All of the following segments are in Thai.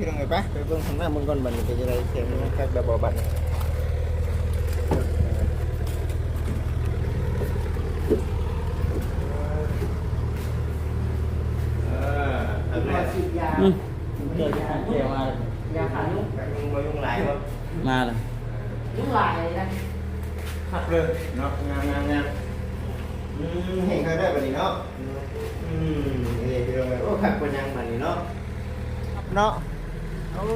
พี่น้องไงปะไปเบิ่งข้างหน้ามึงก่อนบัดนี้เป็นยังไงเสียงมันคักแบบบ่บัดนี้อ่าอันแรกฉีดยาอืมเกิดยาเกี่ยวมายาขายุงยุงบ่ยุงหลายบ่มาเลยยุงลายเลยนะคักเลยเนาะงามงามงามอืมเห็นเขาได้บัดนี้เนาะอืมนี่พี่น้องไงโอ้คักกว่ายังบัดนี้เนาะเนาะโอ้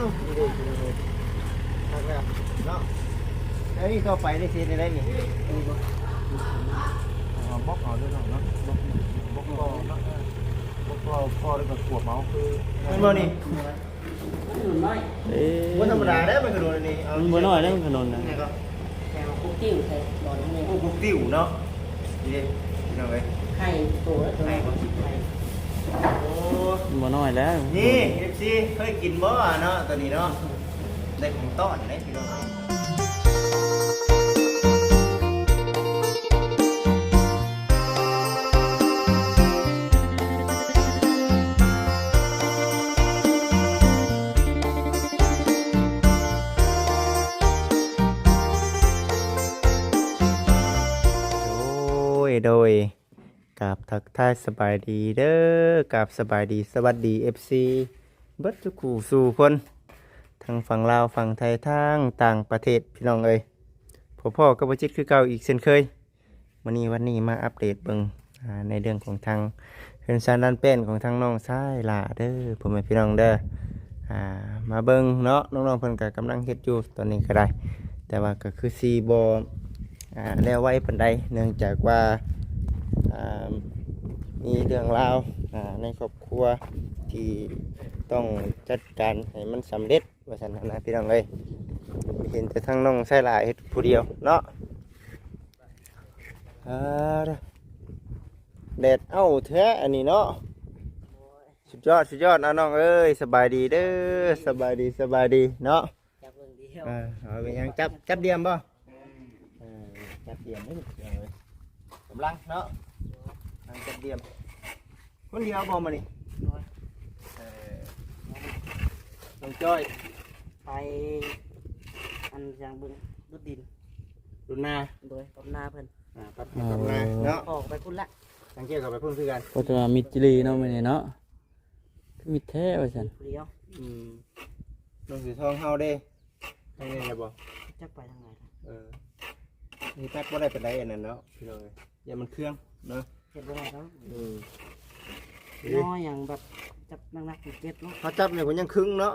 ดูดูดูดูคักแล้วเนาะแล้วนี่เข้าไปได้สิได้นี่บล็อกเอาด้วยเนาะบล็อกบล็อกก็เนาะบล็อกก็พอได้กับขวบเมาคือมันบ่นี่หนุนน้อยเอ๊ะบ่ธรรมดาเด้มันกระโดดนี่เอามันบ่น้อยแล้มันขนนนะนี่ก็แกวคุกติ้วใส่หลอดนี่พวกพวกติ๋วเนาะนี่พี่น้องเอ้ไข่ตัวแล้วตัวไหนก็คิดไข่ โอ้มันบ่น้อยแล้วนี่ FC เคยกินบ่เนาะตัวนี้เนาะได้ของต้อนได้พี่น้อง กับทักทายสบายดีเด้อกับสบายดีสวัสดี FC เบิดทุกคู่สู่คนทางฝั่งลาวฝั่งไทยทางต่างประเทศพี่น้องเอ้ยพ่อพ่อก็บ่จิตคือเก่าอีกเช่นเคยวันนี้วันนี้มาอัปเดตเบิงในเรื่องของทางเฮือนซานดันเป็นของทางน้องชายล่าเด้อพ่อแม่พี่น้องเด้ออมาเบิงเนาะน้องๆเพิ่นก็กำลังเฮ็ดอยู่ตอนนี้ก็ได้ แต่ว่าก็คือซีบอแล้วไว้ปานใดเนื่องจากว่า มีเรื่องราวอ่าในครอบครัวที่ต้องจัดการให้มันสำเร็จว่าสันนะพี่น้องเลยเห็นแต่ทั้งน้องใส่หลายเฮ็ดผู้เดียวเนาะอ่าเด้อแดดเอ้าแท้อันนี้เนาะสุดยอดสุดยอดนะน้องเอ้ยสบายดีเด้อสบายดีสบายดีเนาะจับเบิ่งเดียวอ่าเอาไปยังจับจับเดียมป่ะจับเดียมนี่เอาไว้กำลังเนาะกำลัง จับเดียมคนเดียวบอมานี่น้อยเออน้องจ้อยไปอันยางเบิ่งดุดดินรุนนาโดยกับหน้าเพิ่นอ่าปัดปัดมาเนาะออกไปพุ่นละสังเกตกับไปพุ่นคือกันก็จะว่ามิดจิลีเนาะมื้อนี้เนาะคือมิดแท้ว่าซั่นผู้เดียวอืมน้องสีทองเฮาเด้ให้ไงนะบอจักไปทางไหนล่ะเออนี่แป๊กว่าได้เป็นไรอันนั้นเนาะพี่น้องเอ้ยอย่ามันเครื่องเนาะ เฮ็ดบ่ได้แล้วอืมน้อยอย่างแบบจับนักๆเก็บเนาะเขาจับเนี่ยผมยังครึ่งเนาะ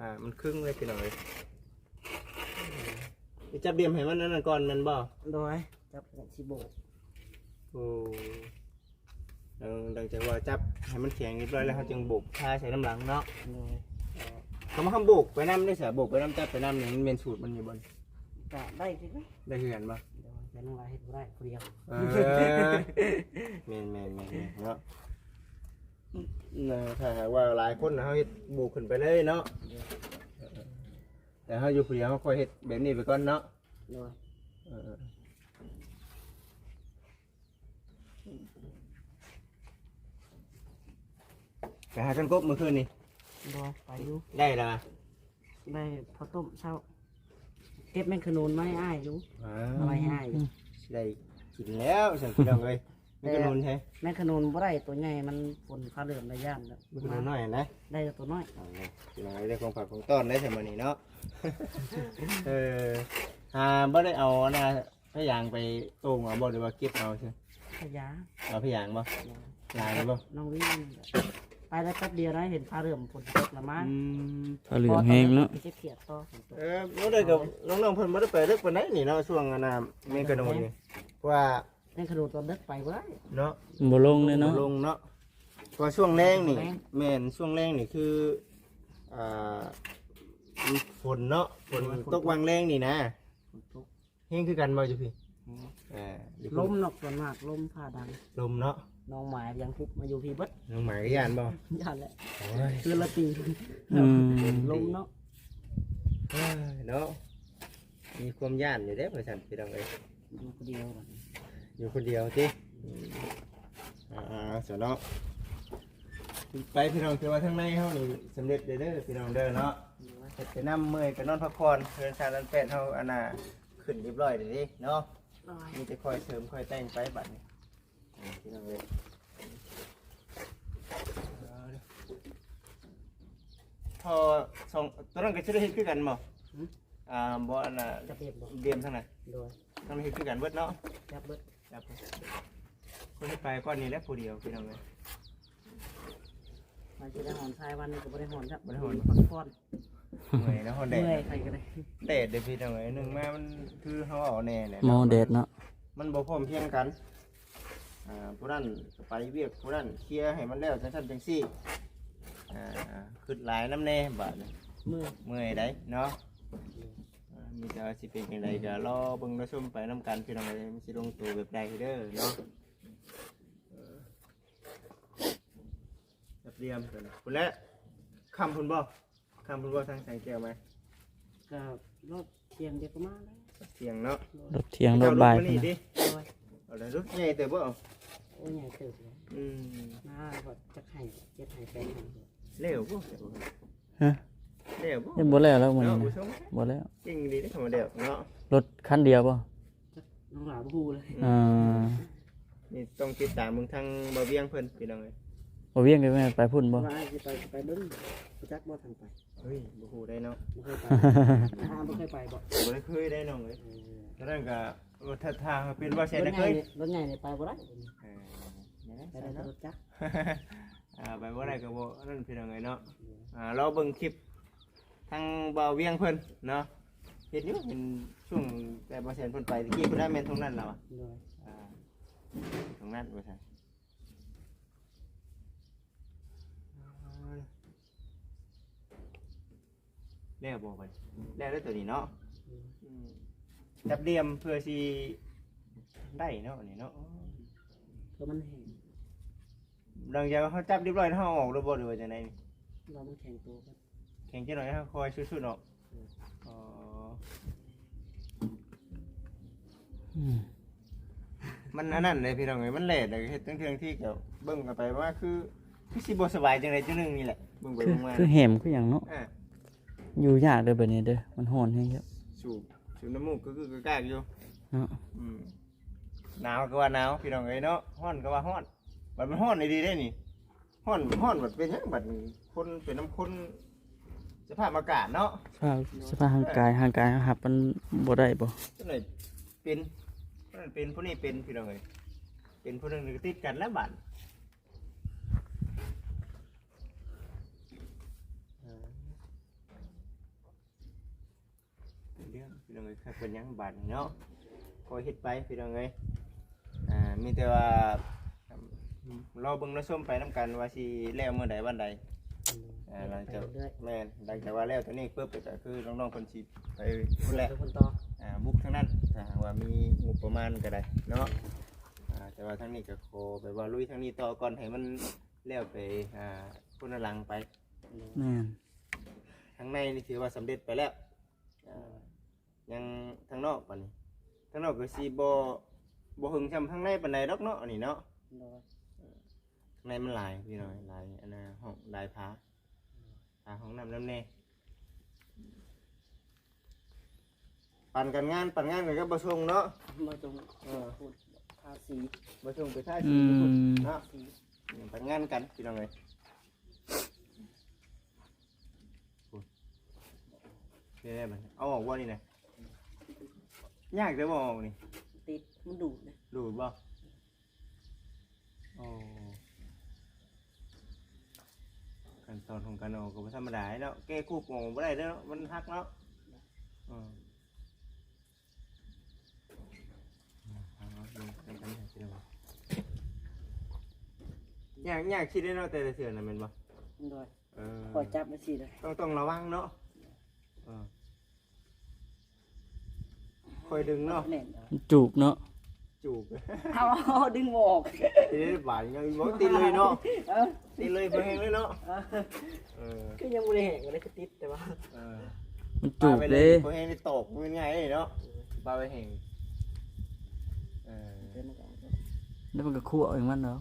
อ่ามันครึ่งเลยพี่น้องเลยไปจับเดียมให้มันนั่นนะก่อนแมันบ่โดยจับสิโบกโอ้ดังดังจากว่าจับให้มันแข็งเรียบร้อยแล้วเขาจึงโบกผ้าใส่น้ำหลังเนาะโดยเขามาคำโบกไปน้ำได้เสียโบกไปน้ำจับไปน้ำเนี่ยมันเป็นสูตรมันอยู่บนก็ได้คือกันได้คือกันบ่โดย แต่น้องลายเฮ็ดบ่ได้ผู้เดียวเออแมนแมนแมนแม่นเนาะน่ะถ้าหากว่าหลายคนนะเขาเฮ็ดโบกขึ้นไปเลยเนาะเออแต่เขาอยู่คนเดียวเขาคอยเฮ็ดแบบนี้ไปก่อนเนาะโดยเออไปหากันกบเมื่อคืนนี่โดยไปอยู่ได้และได้พอต้มเช้าเก็บแม่งขนุนมาให้อ้ายอยู่อ่าเอาไว้ให้อ้ายอยู่ได้กินแล้วสังพี่น้องเลยไม่กระนุนใช่แม่งขนุนบ่ได้ตัวใหญ่มันฝนฟ้าเหลื่อมได้ย่านแล้วไม่กระนุนน้อยนะได้แต่ตัวน้อยเอาเลยพี่น้องได้ของฝากของต้อนได้สมัยนี้เนาะ เออหาบ่ได้เอานะพยางไปโต่งเอาบ่หรือว่าเก็บเอาใช่ขยะเอาพยางบ่ลายบ่น้องวิ่ง ไปได้แป๊บเดียวนะเห็นฟ้าเหลื่อมฝนตกละมั้งอืมผ้าเหลืองแห้งเนาะไปเก็บเขียดต่อฝนตกเออบ่ได้กับน้องๆเพิ่นบ่ได้ไปเลิกปานใดนี่เนาะช่วงอันน่ะแม่กระนุนนี่เพราะว่าแม่งขนุนตอนเด็กไปบ่ได้เนาะบ่ลงเลยเนาะลงเนาะเพราะช่วงแรงนี่แรงแม่นช่วงแรงนี่คืออ่าฝนเนาะฝนตกวางแรงนี่นะฝนตกเฮงคือกันบ่จุพี่อ่าอยู่ลมนอกส่วนมากลมผ่าดังลมเนาะ น้องหมายยังคุบมาอยู่พี่เบิดน้องหมายก็ย่านบ่ย่านแหละโอ้ยคือละปีอืมลมเนาะเอ้ยเนาะมีความย่านอยู่เด้พ่อฉันพี่น้องเอ้ยอยู่คนเดียวบัดนี้อยู่คนเดียวติอ่าๆเสยเนาะไปพี่น้องคือว่าทั้งในเฮานี่สำเร็จเด้อเด้อพี่น้องเด้อเนาะเฮ็ดไปน้ำเมื่อยก็นอนพักผ่อนเพื่อนชาลันแปดเฮาอันน่ะขึ้นเรียบร้อยเด้อเด้เนาะลอยมีแต่คอยเสริมคอยแต่งไปบัดนี้นี่ พี่น้องเอ้ยเอาเด้อพอสองตัวนั้นก็สิได้เฮ็ดคือกันบ่อ่าบ่อันน่ะจะเปลี่ยนบ่เดียมทั้งนั้นโดยทั้งเฮ็ดคือกันเบิดเนาะจับเบิดครับคนที่ไปก้อนนี้แหล้วผู้เดียวพี่น้องเอ้ยไปจะได้หอนทรายวันนี้ก็บ่ได้หอนครับบ่ได้หอนพักผ่อนเมื่อยแล้วฮอนแดดเมื่อยใครก็ได้แดดเด้อพี่น้องเอ้ยหนึ่งมามันคือเฮาเอาแน่แหละหมอแดดเนาะมันบ่พร้อมเพรียงกัน อ่าผู้นั้นไปเวียกผู้นั้นเคลียร์ให้มันแล้วจังซั่นจังซี่อ่าขึ้นหลายน้ำแน่บาดนี้เมื่อยเมื่อยได้เนาะอ่ามีแต่ว่าสิเป็นจังไดก็รอเบิ่งรอชมไปนํกันพี่น้องเอ้ยมันสิลงตัวแบบใดเด้อเนาะเออจับเรียมกันพุ่นแหละคำพุ่นบ่คำพุ่นบ่ทางแสงแก้วไหมก็รอบเที่ยงเดียวก็มาแล้วเสียงเนาะรถเที่ยงรถบ่ายเจ้รถมนี่พุ่นดิน่ะโดย เอาเลยรถใหญ่แต่บ่เอาโอ้ยใหญ่เติบเลยอืมน้าก็จะไข่เจ็ดไข่แปลงให้เร็วบ่ฮะ เร็วบ่ยังบ่แล้วแล้วมื้อเนาะนี้ผู้นะชมบ่แล้ว จริงดีได้คำว่าเดียวเนาะรถคันเดียวบ่น้องหลาบ่ฮู้เลยอ่านี่ต้องติดตามมึงทางบ่เวียงเพิ่นพี่น้องเอ้ยบ่เวียงกันแม่ไปพุ่นบ่ว่าสิไปไปเบิ่งรู้จักบ่ทางไปเฮ้ยบ่ฮู้ได้เนาะบ่เคยไปทางบ่เคยไปบ่บ่ได้เคยได้น้องเอ้ยเออฉะนั้นก็ รถทางเป็นว่าแซ่รได้ถเคใหญ่ยนี่รถใหญ่นี่ไปบ่ได้เออเนี่ยนะไปได้แต่รถจักรอ่าไปบ่ได้ก็บ่นั่นพี่น้องเอ้ยเนาะอ่ารอเบิ่งคลิปทางบ่เวียงเพิ่นเนาะเฮ็ดอยู่เป็นช่วงแต่บ่แซ่นเพิ่นไปตะกี้เพิ่นได้แม่นตรงนั้นแล้วอะโดยอ่าตรงนั้นว่าซั่นแล้วบ่ไปแล้วได้ตัวนี้เนาะอืม จับเดียมเพื่อสิได้เนาะนี่เนาะเพราะมันแห้งหลังจากเขาจับเรียบร้อยแล้วเขาเอาออกระบบหรือว่าจังไดนี่เรามันแข็งตัวกันแข่งจังหน่อยเขาคอยสู้ๆเนาะอ๋ออืมมันอันนั้นเลยพี่น้องเอ้ยมันแหลดเลยเฮ็ดตั้งเทื่องที่เกี่ยวเบิ่งกันไปว่าคือคือสิบ่สบายจังไดจังหนึงนี่แหละเบิ่งไปคือเบิ่งมาคือแหมคือหยังเนาะอ่าอยู่ยากเด้อบัดนี้เด้อมันร้อนแฮงครับ สูบ สูบน้ำมูกก็คือกากๆอยู่เนาะอืมหนาวก็ว่าหนาวพี่น้องเอ้ยเนาะร้อนก็ว่าร้อนบัดมันร้อนดีๆได้นี่ร้อนร้อนบัดเป็นหยังบัดคนเป็นน้ำคนสภาพอากาศเนาะสภาพสภาพร่างกายร่างกายหับมันบ่ได้บ่ก็เลยเป็นผู้นั้นเป็นผู้นี้เป็นพี่น้องเอ้ยเป็นผู้นึงก็ติดกันแล้วบัดเรื่อง พี่น้องเอ้ยเป็นหยังบัดนี่เนาะคอยเฮ็ดไปพี่น้องเอ้ยอ่ามีแต่ว่ารอเบิ่งรอชมไปนํกันว่าสิแล้วเมื่อใดวันใด อ่าหลังจากเรื่อยแม่นหลังจากว่าแล้วตัวนี้ปุ๊บก็คือน้องๆคนชีไปๆพุ่นแหละ ทุกคนต่ออ่าบุกทั้งนั้นถ้าหากว่ามีงบประมาณก็ได้เนาะอ่าแต่ว่าทั้งนี้ก็โคไปว่าลุยทั้งนี้ต่อก่อนให้มันแล้วไปอ่าพุ่นหลังไป แม่นทั้งในนี่ถือว่าสำเร็จไปแล้วอ่า ยังทั้งนอกปานนี้ทั้งนอกก็สิบ่บ่หึงซ้ำทั้งในปานใดดอกเนาะอันนี้เนาะโดยข้างในมันหลายพี่น้อยหลายอันน่ะห้องหลายผาผาห้องน้ำน้ำแน่ปั่นกันงานปั่นงานกันก็บ่ส่งเนาะมาตรงเออพูดภาษีบ่ส่งไปท่าอืสีพุ่นมเนาะปั่นงานกันพี่น้องเอ้ยพุ่นเด้บัดนี้เอาออกบ่นี่นะ ยากเด้อบ่เอาออกนี่ติดมันดูดเลยดูดบ่โอ้ขั้นตอนของการออกก็บ่ธรรมดาเนาะแก้คู่กงบ่ได้เด้อเนาะมันหักเนาะอืมเอาเอาลงกันกันให้พี่น้องยากยากคิดได้เนาะแต่ละเทื่อน่ะแม่นบ่โดยเออปล่อยจับไปสิเลยต้องต้องระวังเนาะเออ คอยดึงเนาะแน่นเอามันจูบเนาะจูบเอาเอาดึงหมอกตีได้บาดยังบ่ตีเลยเนาะเออตีเลยเพื่อแห้งเลยเนาะเออเออก็ยังไม่ได้แหงก็ได้คือติดแต่ว่าเออมันจูบไปเด้เพื่อแห้งนี่ตกเป็นไงเนาะปลาไปแห้งเออเดินมาก่อนแล้วมันก็คั่วเองมันเนาะ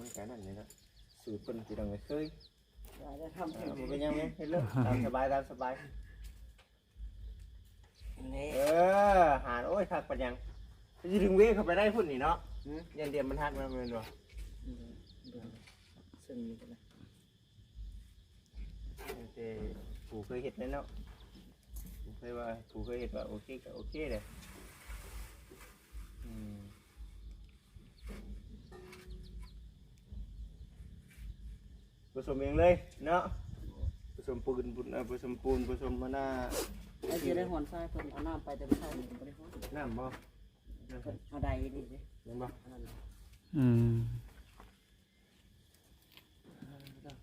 น้กันนั่นเลยเนาะสูตรคนพี่น้องเคยว่าจะทำเอให้อเป็เป็นนยังไงให้เลิกตามสบายตามสบาย นี่เออ หาโอ้ยทักปัญญังจะถึงเวเข้าไปได้พุ่นนี่เนาะหืมเรียนเดียนมันทักมาเป็นบ่ซึ่งมีกันนะแต่ผูเคยเห็ดแน่เนาะผูเคยว่าผูเคยเห็ดว่าโอเคก็โอเคเลยอืมผสมเองเลยเนาะผสมปูนปูนเอ่อผสมปูนผสมมะนาว ไอ้ที่ได้หอนทรายเพิ่นเอาน้ำไปแต่ไม่ใช่นี่บ่ได้หอนน้ำบ่เพิ่นเอาใดนี่สิน้ำบ่อันนั้นอืม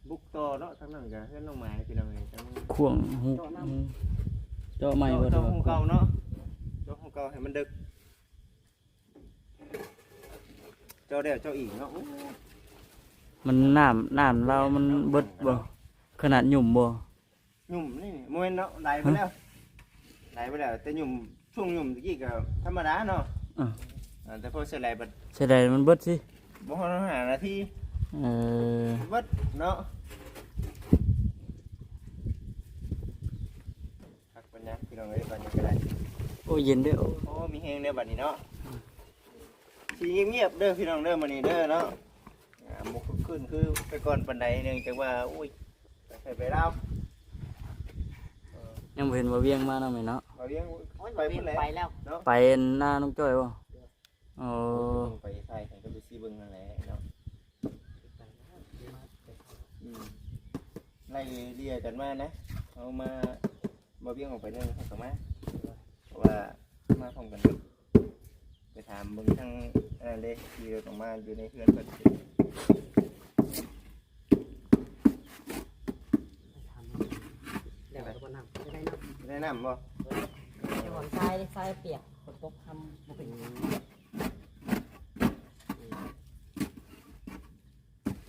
บุกต่อเนาะทั้งนั้นก็เพื่อนน้องหมายพี่น้องเอ้ยทั้งข่วงหูเจาะใหม่บ่เจ้าได้ของว่าเก่าเนาะเจ้าของเก่าให้มันดึกเจ้าเดียวเจ้าอีกเนาะอู้มันน้ำน้ำเรามันเบิดบ่ขนาดหยุ่มบ่หยุ่มนี่โมเมนเนาะไหลไปแล้ว ไหลไปแล้วแต่หยุ่มช่วงหยุ่มตะกี้ก็ธรรมดาเนาะอะ อ่าแต่พอเสร็จไหลบัดใช่ได้มันเบิดสิบ่ฮอดหานาทีเออเบิดเนาะพักปัญญาพี่น้องเอ้ยปัญญาก็ได้ โอ้เย็นเด้อโอ้โอ้มีเฮงเด้อบัดนี้เนาะสีเงียบๆเด้อพี่น้องเด้อมื้อนี้เด้อเนาะอ่าบ่คึกคืนคือไปก่อนปานใดหนึงจังว่าอุ้ยไปไสไปลาวเออ ยังบ่เห็นว่าเวียงมาเนาะแม่เนาะเอาเลี้ยงโอ้ยไปไปพุ่นแหละไปแล้วเนาะไปหน้าน้องจ้อยบ่โอ้ไปไทยให้ก็ไปซีเบิ่งนั่นแหละเนาะอืมไล่เลี่ยกันมานะเอามาบ่เบี้ยงออกไปนึงให้เขามาเพราะว่ามาพร้อมกันเบิดไปถามเบิ่งทางอันนั้นเด้ที่เราต้องมาอยู่ในเฮือนเพิ่น เดี๋ยวก็น้ำจะได้น้ำ แนะนำบ่จะหอนทรายทรายเปียกฝนตกทำบ่เป็น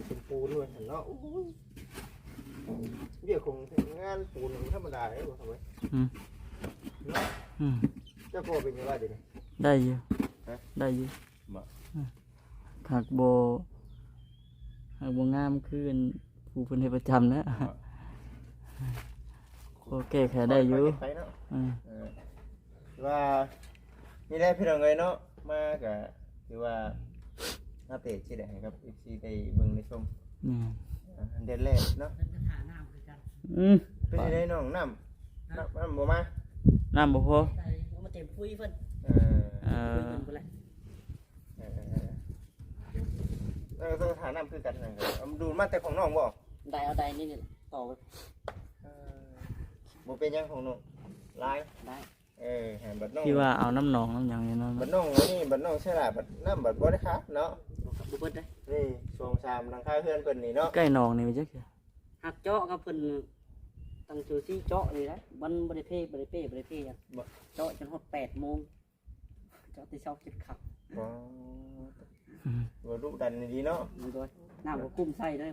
เป็นปูนด้วยเห็นเนาะโอ้ยเดี๋ยวคงงานปูนธรรมดาเลยบ่ทำไมอืมเนาะอืมเจ้าพ่อเป็นยังไงเดี๋ยวนี้ ได้อยู่ฮะ ได้อยู่บ่อืมหากบ่หากบ่งามคืออันผู้เพิ่นให้ประจำนะ โอเคแค่ได้อยู่ไปเนาะอืมเออว่านี่ได้พี่น้องเลยเนาะมาก็คือว่าอัปเดตสิได้ให้ครับ FC ได้เบิ่งได้ชมนี่อ่าอันเด็ดแรกเนาะเพิ่นก็หาน้ำคือกันอืมเป็นสิได้น้องน้ำน้ำน้ำบ่มาน้ำบ่พอใส่เอามาเต็มปุ้ยเพิ่นเออเอ่ปุ้ยอเพิ่นพุ่นแหละเออเออต้องหาน้ำคือกันนั่นก็เอาดูดมาแต่ของน้องบ่ได้เอาใดนี่นี่ต่อไปเออ บ่เป็นหยังของน้องลายได้ เออแหมบัดน้องที่ว่าเอาน้ำหนองน้ำหยังนี่เนาะบัดน้องอันนี่บัดน้องใช่ล่ะบัดน้ำบัดบ่ได้ครับเนาะบุเบิดได้นี่สองสามหลังคาเฮือนเพิ่นนี่เนาะใกล้หนองนี่มันจักเสียหักเจาะกับเพิ่นตั้งชื่อซี่เจาะนี่นะมันบ่ได้เพ่บ่ได้เป้บ่ได้เพ่หยังเจาะจนฮอด8โมงเจาะที่เช้าคิดขับบ่อืมบ่ดุดันนี่ดีเนาะดูด้วยน้ำก็กุ้มใส่เลย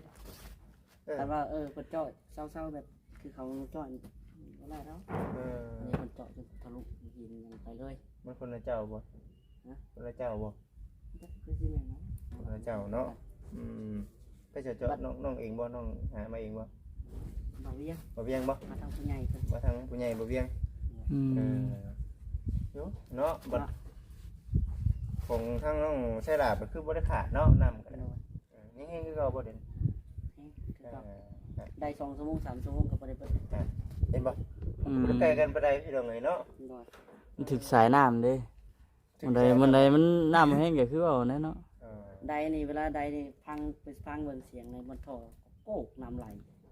เออแต่ว่าเออเพิ่นเจาะเศร้าๆแบบคือเขาเจาะ บ่ได้แล้วเอออันนี้เพิ่นเจาะจนทะลุหินลงไปเลยมันคนละเจ้าบ่ฮะคนละเจ้าบ่คือสิแม่นนะคนละเจ้าเนาะอืมไปเจาะเจาะน้องน้องเองบ่น้องหามาเองบ่บ่เวียงบ่เวียงบ่มาทางผู้ใหญ่เพิ่นมาทางผู้ใหญ่บ่เวียงอืเอมอเนาะเนาะบัดของทางน้องใช่ล่ะก็คือบ่ได้ขาดเนาะน้ำก็โดได้ยเออนี่ให้คือเก่าบ่เด่นเฮ้ยคือเอก็อได้สองชั่วโมงสามชั่วโมงก็บ่ได้เปิดเห็นบ่อืมบ่ได้ไกลกันปานใดพี่น้องเอ้ยเนาะโดยมันถึกสายน้ำเด้มันใดมันใดมันน้ำแห้งก็คือเอาแน่เนาะเออใดนี่เวลาใดนี่พังไปพังเบิ่งเสียงในมันท่อโกกน้ำไหล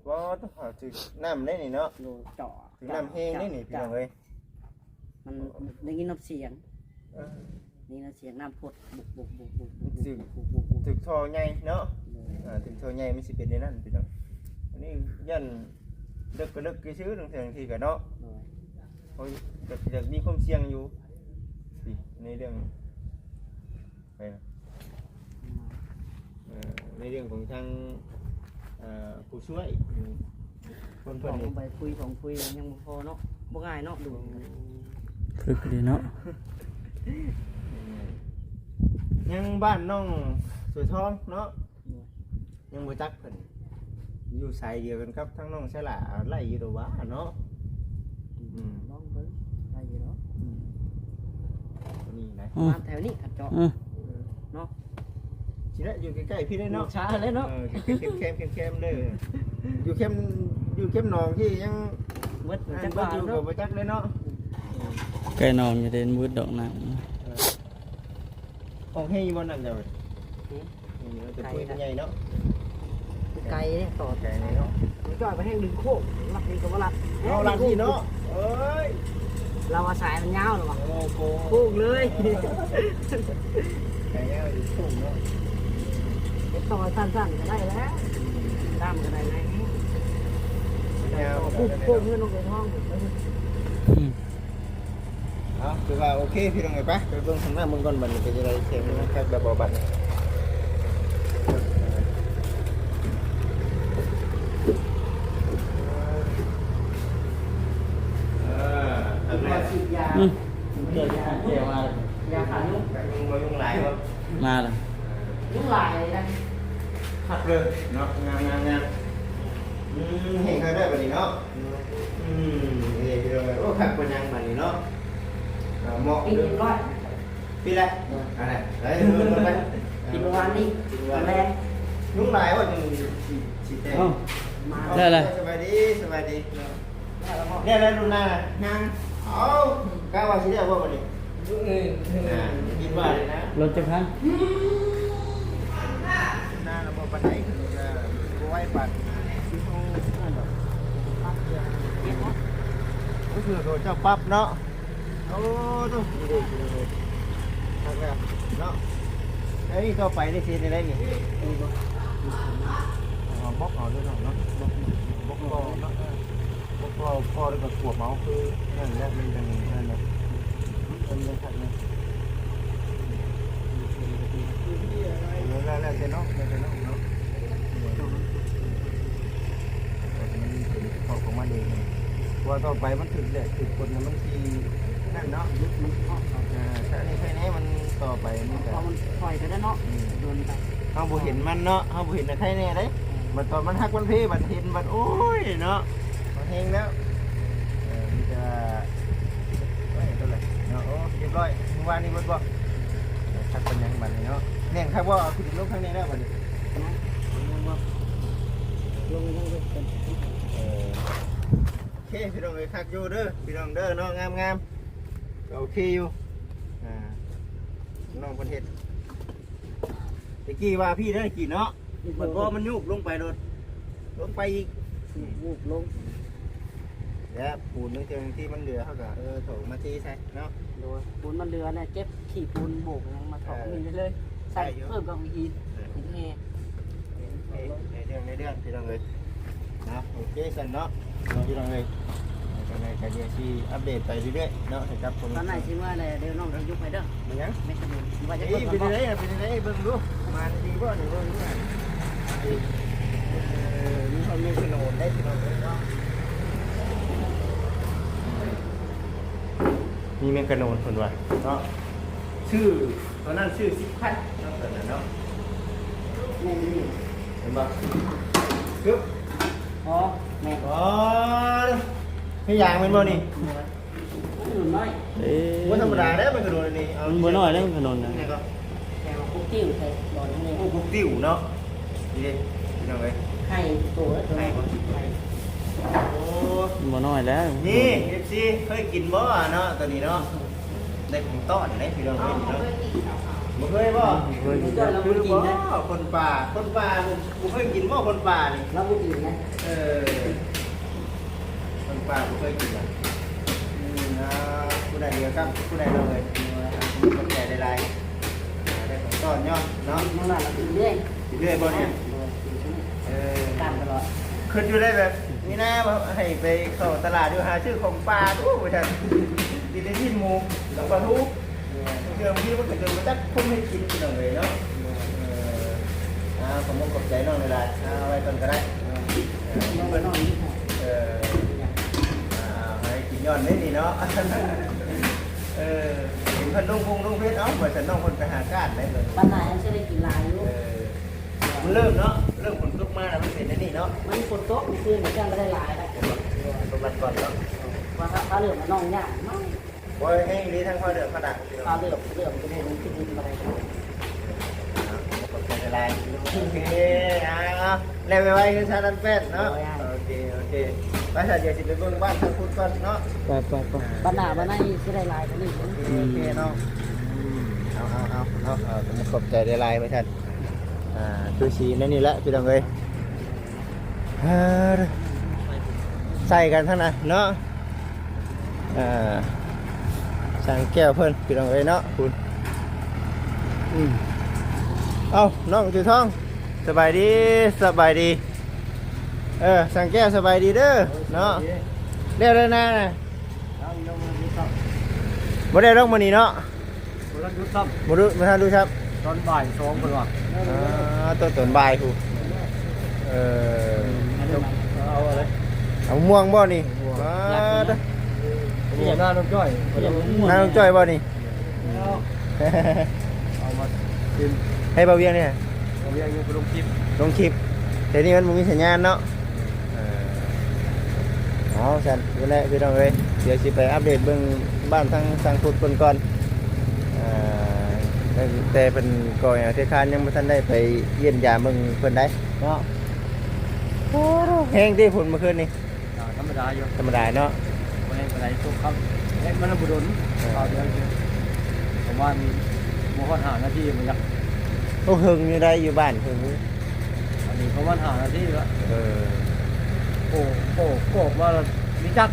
บ่ต้องหาถึงน้ำได้นี่เนาะโดยเจาะถึงน้ำแห้งได้นี่พี่น้องเอ้ยมันได้ยินน้ำเสียง เออ นี่นะเสียงน้ำพดบุกบุกบุกบุกบุกบุกบุกบุกบุกถึงท่อใหญ่เนาะโดยอ่าถึงท่อใหญ่มันสิเป็นในนั้นพี่น้องอันนี้ยัน ดึกก็ดึกกี่ซื้อถึงถึงที่ก็เนาะโดยเขาก็จะมีความเสี่ยงอยู่สิในเรื่องไปนะเอ่อในเรื่องของทางเอ่อผู้ช่วยอืมคนผเพิ่นมนี่ไปคุยของคุยยังบ่พอเนาะบ่ง่ายเนาะดูพึกดีเนาะยังบ้านน้องสวยทองเนาะยังบ่จักเพิ่น อยู่สายเดียวกันครับทั้งน้องใช่ล่ะไล่อยู่ดอกว่าเนาะอืมลองเบิ่งได้อยู่เนาะนี่นะอืมมาแถวนี้ขัดเจาะอืมเนาะสิละอยู่ใกล้ๆพี่ได้เนาะช้าเลยเนาะเออเข้มๆเข้มๆเลยอยู่เข้มอยู่เข้มหนองที่ยังเบิดอันจังหบ่วะอยู่กัเนาะบบ่จักเลยเนาะไก่นอนอยู่เด่นมืดดอกหนังออกให้บ่นั่นเด้อจะคุยกันใหญ่เนาะ ไกลเนี่ยต่อไกลเนาะมันจ่อยไปแห้งดึงโคกลักนี่ก็บ่ลักเอาลัดที่เนาะเอ้ยเราว่าสายมันยาวหรอวะโอ้โหโคกเลยไก่แล้วอยู่ทุ่งเนาะต่อสั้นๆก็ได้แล้วตามก็ได้ไงแนวปุ๊บโคกเงินลงในห้องอืมเอาคือว่าโอเคพี่น้องไงปะไปเบิ่งข้างหน้ามึงก่อนบัดนี้เป็นยังไงเสียงมันแค่แบบบ่บัดนี้เออทำแล้ว ฉีดยา อืมเกิดการเสียมาเลย ยาขายุ่ง ยุ่งบ่ยุ่งหลายบ่ มาเลย ยุ่งหลายเลยนะ คักเลยเนาะงามงามงามอืมเห็นเขาได้บัดนี้เนาะอืมเฮ้ยพี่น้องเอ้ยโอ้คักปานยังบัดนี้เนาะอ่าเหมาะ ปี เด้อ ร้อย พี่ละอะไรไปเบิ่งก่อนไป ปีประมาณนี้แรง ยุ่งหลายว่าจังสิสิแท้ เอ้า มา ได้เลย สบายดีสบายดี แล้วก็ เนี่ยแล้วดูหน้ายังเอากล้าว่าสิได้บ่บัดนี้อ่าคิดว่าเลยนะ รถจะพัน หน้าเราบ่ปานใดคือว่าบ่ไหวปานสิเอาอันดอก ก็คือโดนเจ้าปั๊บเนาะโอ้ดูดูดูทางแล้วเนาะเอ้ยเข้าไปได้สิได้ได้นี่บล็อกเอาด้วยเนาะเนาะบล็อกบล็อกเนาะบล็อกพอพ่อแล้วก็ขวบเมาคือนั่นแหละมันยังนั่นแหละมันยังขัดนะแล้วแล้วแต่เนาะแล้วเนาะเนาะมันเป็นข้อของมันเอง ว่าต่อไปมันถึงแหละถึงคนมันทีนั่นเนาะมันพออ่าถ้าในภายในมันต่อไปมันพก็อมันปล่อยไปแล้วเนาะโดนไปเฮาบ่เห็นมันเนาะเฮาบ่เห็นแต่ใครแน่เด้บัดตอนมันฮักมันเพบัดเห็นบัดโอ้ยเนาะมันเฮงแล้วเออมันจะไว้เท่าไหร่เนาะโอ้เรียบร้อยเมื่อวานนี้เบิดบ่ทักเป็นหยังบัดนี้เนาะแน่งครับว่าเอาขึ้นลงข้างในแล้วบัดนี้ ลงยังเป็น เออโอ เคพี่น้องเอ้ยคักอยู่เด้อพี่น้องเด้อเนาะงามๆก็โอเคอยู่อ่าน้องเพิ่นเฮ็ดตะกี้ว่าพี่เด้อกี่เนาะมันก็มันยุบลงไปโดดลงไปอีกวูบลงแล้วปูนนึงเจอที่มันเหลือเขาก็เออโถมาทีใส่เนาะโดยปูนมันเรือเนี่ยเก็บขี่ปูนโบกยังมาถอกมีเลยใส่เพิ่มกับหินหินแห่ในเรื่องในเรื่องที่เราเลย นะโอเคสันเนาะเราที่เราเลยก็ในการเรียนที่อัปเดตไปเรื่อยๆเนาะให้กับคนตอนไหนชิว่าอะไรเดี๋ยวน้องจะยุบไปเด้อมันยังไม่ขนุนว่าจะเอ้เพิ่ยมเป็นกัยันงไงเป็นยังไงเบิ่งดูมาดีบ่หรือเบิ่งดูมีความมีขนมได้ที่เราเลยเนาะมีเมกะโนนคนว่าเนาะชื่อตอนนั้นชื่อสิบพันเนาะตอนนั้นเนาะแม่นี่เห็นปะปึ๊บ อ๋อแม่อ๋อให้ยางเป็นบ่นี่หนุนน้อยเอ๊ะว่าธรรมดาเด้อมันกระโดดนี่เอามันบ่น้อยแล้วมันขนนนะนี่ก็แต่ว่าคุกติ้วใส่ดอนนี่พวกพวกติ๋วเนาะนี่ดิพี่น้องเอ้ยไข่ตัวไข่ไข่โอ้มันบ่น้อยแล้วนี่ FC เคยกินบ่เนาะตัวนี้เนาะได้ของต้อนได้พี่น้องเอ้ยเนาะ บ่เคยบ่เคยกินเจ้าเราไม่กินนะบ่คนป่า คนป่าบ่เคยกินบ่คนป่านี่เราไม่กินนะเออ คนป่าบ่เคยกินอะอืมนะผู้ใดเดียวครับผู้ใดเราเลยคนแก่ได้หลายอ่าได้ของต้อนเนาะเนาะน้องหลานเรากินเรื่อยกินเรื่อยบ่เนี่ยเออการตลอดขึ้นอยู่ได้แบบนี่นะว่าให้ไปเข้าตลาดอยู่หาชื่อของปลาดูว่าฉันดีได้ที่หมูกับปลาทู เชื่อบางทีมันก็จะมาจักพุ่มให้กินกินหน่อยเนาะเอออ่าผมก็ขอบใจน้องเลยล่ะเอาไว้ก่อนก็ได้เออน้องไปนอนนี่เอออ่าให้กินย้อนนิดนี่เนาะเออเห็นเพันลุงพงลุงเพชรเอ้าเหมือนฉันน้องคนไปหาก้านได้เลยบ้านไหนจะได้กินลายลูเอกอมันเริ่มเนาะเรื่องฝนตกมาแล้วมันเป็นอันนี้เนาะมันฝนตกคืนมันจังไม่ได้หลายแล้วประมาณก่อนเนาะว่าถ้าถ้าเรื่องมันน้องยากมาก โอ้ยแห้งดีทั้งพ่อเดือดขนาดพี่น้องถ้าเรื่องเรื่องจะได้มันขึ้นดินอะไรกันกดใจละลายโอเคอะแล้วไปไว้คือชาดันเป็ดเนาะโอเคโอเคไปถ้าเดียวสิไปเบิ่งบ้านทางพุทธก่อนเนาะไปไปไปบ้านหน้าบ้านในจะได้ลายกันนี่โอเคโอเคเนาะเอาเอาเอาเอาเอาผมขอบใจได้ลายไปท่านอ่าคือชีนั่นนี่แหละพี่น้องเอ้ยฮ้อใส่กันทั้งนั้นเนาะอ่า สั่งแก้วเพิ่นพี่น้องเอ้ยเนาะคุณอืมเอาน้องจือทองสบายดีสบายดี เออสั่งแก้วสบายดีเด้อเนาะเรียกเลยนะน่ะเอาลงมาดูครับบ่ได้ลงมานี่เนาะบ่รันดูซ้บ่รู้บ่ทันรู้ครับำตอนบ่ายสองเพิ่นว่าอ่าต้นต้นใบายครูเออเอาอะไรเอาม่วงบ่นี่ว้าดนี่ หน้าน้องจ้อยน้าน้องจ้อยบ่นี่เอามากินให้เบาเวียงเนี่ยเอาเรียกอยู่ไปลงคลิปลงคลิปแต่นี่มันบ่มีสัญญาณเนาะเออเอาฉันดูแลพี่น้องเอ้ยเดี๋ยวสิไปอัปเดตเบิ่งบ้านทางทางพุทธเพิ่นก่อนอ่าแต่แต่เพิ่นก็อย่างที่คานยังบ่ทันได้ไปเยี่ยมยามเบิ่งเพิ่นได้เนาะโอ้โหแห้งที่ฝนเมื่อคืนนี่อ่าธรรมดาอยู่ธรรมดาเนาะ บ่ให้ไปไหนทุกครับเฮ็ดมันบ่โดนเอาเดี๋ยวประมาณบ่ฮอด5นาทีมันจักโอ้หึงอยู่ได้อยู่บ้านหึงอยู่อันนี้ประมาณ5นาทีแล้วเออโอ้โอ้โอ้ว่ามีจัก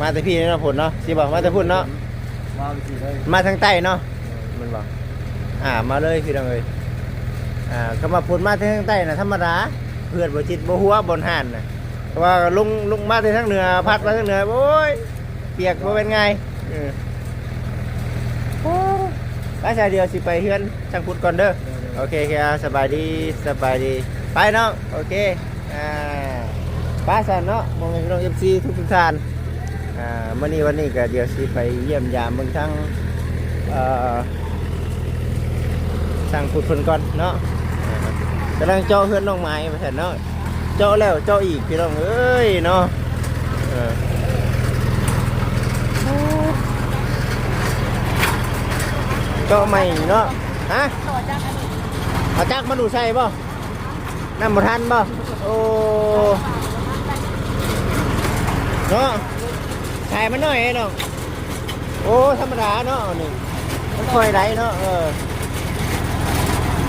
มาแต่พี่เนาะผลเนาะสิบอกมาแต่พุ่นเนาะมาไปสิเลยมาทางใต้เนาะมันบอกอ่ามาเลยพี่น้องเอ้ยอ่าก็มาพุ่นมาทางใต้น่ะธรรมดาเพื่อนบ่จิตบ่หัวบนห่านน่ะแต่ว่าลุงลุงมาแต่ทางเหนือพัดมาทางเหนือโอ้ยเปียกบ่เป็นไงเออโอ้ไปสายเดียวสิไปเฮือนช่างพุทธก่อนเด้อโอเคครับสบายดีสบายดีไปเนาะโอเคอ่าป้าสันเนาะมองพี่น้อง FC ทุกทุกท่านอ่ามื่อนี้วันนี้ก็เดี๋ยวสิไปเยี่ยมยามเมืองทั้งเอ่อสั่งพุดคนก่อนเนาะกำลังเจาะเฮือนน้องไม้มาแทนเนาะเจาะแล้วเจาะอีกพี่น้องเอ้ยเนาะเออ เจาะใหม่เนาะฮะเอาจักมาดูใส่ป่ะน้ำบ่ทันป่ะโอ้เนาะถ่ายมันหน่อยไอ้น้องโอ้ธรรมดาเนาะนี่มันค่อยไหลเนาะเออ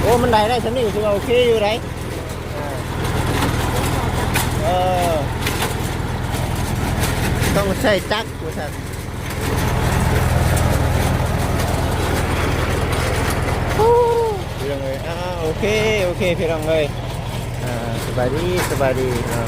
โอ้มันไหลได้ฉันนี่คือโอเคอยู่ไหนอ่าเออต้องใช้จักรว่าสัน พี่น้องเลยอ่าโอเค โอเค พี่น้องเลยอ่าสบายดี สบายดีเนาะ